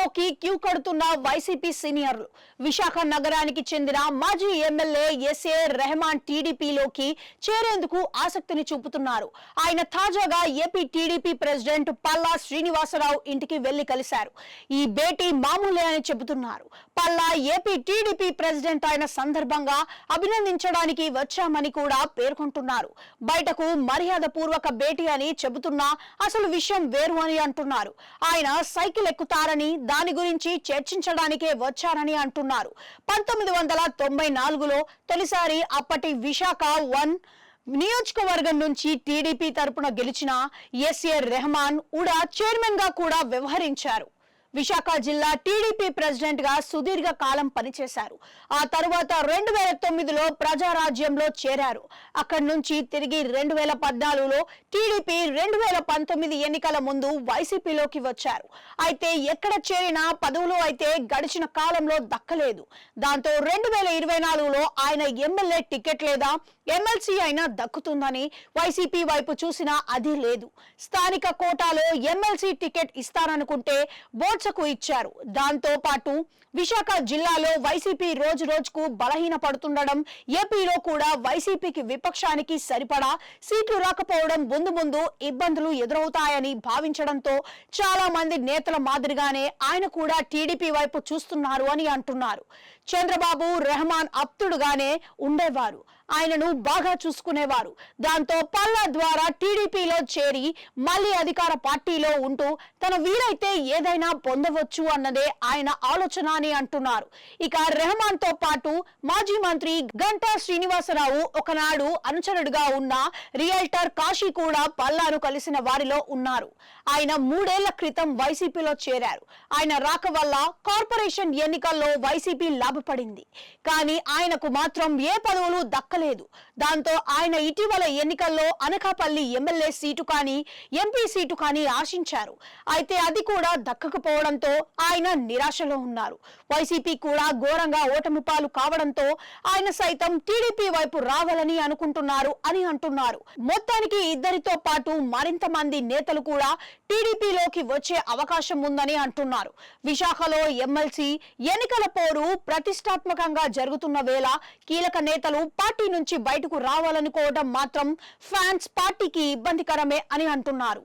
టీడీపీలోకి క్యూ కడుతున్న వైసీపీ సీనియర్లు. విశాఖ నగరానికి చెందిన మాజీ ఎమ్మెల్యే ఎస్ఏ రెహమాన్ టీడీపీలోకి చేరేందుకు ఆసక్తిని చూపుతున్నారు. ఆయన తాజాగా AP TDP president Palla Srinivasarao ఇంటికి వెళ్ళి కలిశారు. ఈ భేటీ మామూలే అని చెబుతున్నారు. పల్లా ఏపీ టీడీపీ ప్రెసిడెంట్ అయిన సందర్భంగా అభినందించడానికి వచ్చామని కూడా పేర్కొంటున్నారు. బయటకు మర్యాద పూర్వక భేటీ అని చెబుతున్నా అసలు విషయం వేరు అని అంటున్నారు. ఆయన సైకిల్ ఎక్కుతారని దాని గురించి చర్చించడానికే వచ్చారని అంటున్నారు. పంతొమ్మిది వందల తొంభై నాలుగులో తొలిసారి అప్పటి విశాఖ వన్ నియోజకవర్గం నుంచి టీడీపీ తరపున గెలిచిన ఎస్ఏ రెహమాన్ ఉడా చైర్మన్గా కూడా వ్యవహరించారు. విశాఖ జిల్లా టీడీపీ ప్రెసిడెంట్గా సుదీర్ఘ కాలం పనిచేశారు. ఆ తరువాత రెండు వేల తొమ్మిదిలో ప్రజారాజ్యంలో చేరారు. అక్కడి నుంచి తిరిగి రెండు వేల పద్నాలుగులో టీడీపీ రెండు వేల పంతొమ్మిది ఎన్నికల ముందు వైసీపీలోకి వచ్చారు. అయితే ఎక్కడ చేరినా పదవులు అయితే గడిచిన కాలంలో దక్కలేదు. దాంతో రెండు వేల ఇరవై నాలుగులో ఆయన ఎమ్మెల్యే టికెట్ లేదా ఎమ్మెల్సీ అయినా దక్కుతుందని వైసీపీ వైపు చూసినా అది లేదు. స్థానిక కోటాలో ఎమ్మెల్సీ టికెట్ ఇస్తారనుకుంటే బోట్సకు ఇచ్చారు. దాంతో పాటు విశాఖ జిల్లాలో వైసీపీ రోజు రోజుకు బలహీన పడుతుండడం ఏపీలో కూడా వైసీపీకి విపక్షానికి సరిపడా సీట్లు రాకపోవడం ముందు ముందు ఇబ్బందులు ఎదురవుతాయని భావించడంతో చాలా మంది నేతల మాదిరిగానే ఆయన కూడా టీడీపీ వైపు చూస్తున్నారు అని అంటున్నారు. చంద్రబాబు రెహమాన్ అప్తుడుగానే ఉండేవారు. ఆయనను బాగా చూసుకునేవారు. దాంతో పల్లా ద్వారా టీడీపీలో చేరి మళ్ళీ అధికార పార్టీలో ఉంటూ తన వీలైతే ఏదైనా పొందవచ్చు అన్నదే ఆయన ఆలోచన అని అంటున్నారు. ఇక రెహమాన్తో పాటు మాజీ మంత్రి గంటా శ్రీనివాసరావు ఒకనాడు అనుచరుడుగా ఉన్న రియల్టర్ కాశీ కూడా పల్లాను కలిసిన వారిలో ఉన్నారు. ఆయన మూడేళ్ళ క్రితం వైసీపీలో చేరారు. ఆయన రాక వల్ల కార్పొరేషన్ ఎన్నికల్లో వైసీపీ లాభపడింది. కానీ ఆయనకు మాత్రం ఏ పదవులు దక్కలేదు. దాంతో ఆయన ఇటీవల ఎన్నికల్లో అనకాపల్లి ఎమ్మెల్యే సీటు కానీ ఎంపీ సీటు కానీ ఆశించారు. అయితే అది కూడా దక్కకపోవడంతో ఆయన నిరాశలో ఉన్నారు. వైసీపీ కూడా ఘోరంగా ఓటమి పాలు కావడంతో ఆయన సైతం టీడీపీ వైపు రావాలని అనుకుంటున్నారు అని అంటున్నారు. మొత్తానికి ఇద్దరితో పాటు మరింత మంది నేతలు కూడా టీడీపీలోకి వచ్చే అవకాశం ఉందని అంటున్నారు. విశాఖలో ఎమ్మెల్సీ ఎన్నికల పోరు ప్రతిష్టాత్మకంగా జరుగుతున్న వేళ కీలక నేతలు పార్టీ నుంచి బయటకు రావాలనుకోవడం మాత్రం ఫ్యాన్స్ పార్టీకి ఇబ్బందికరమే అని అంటున్నారు.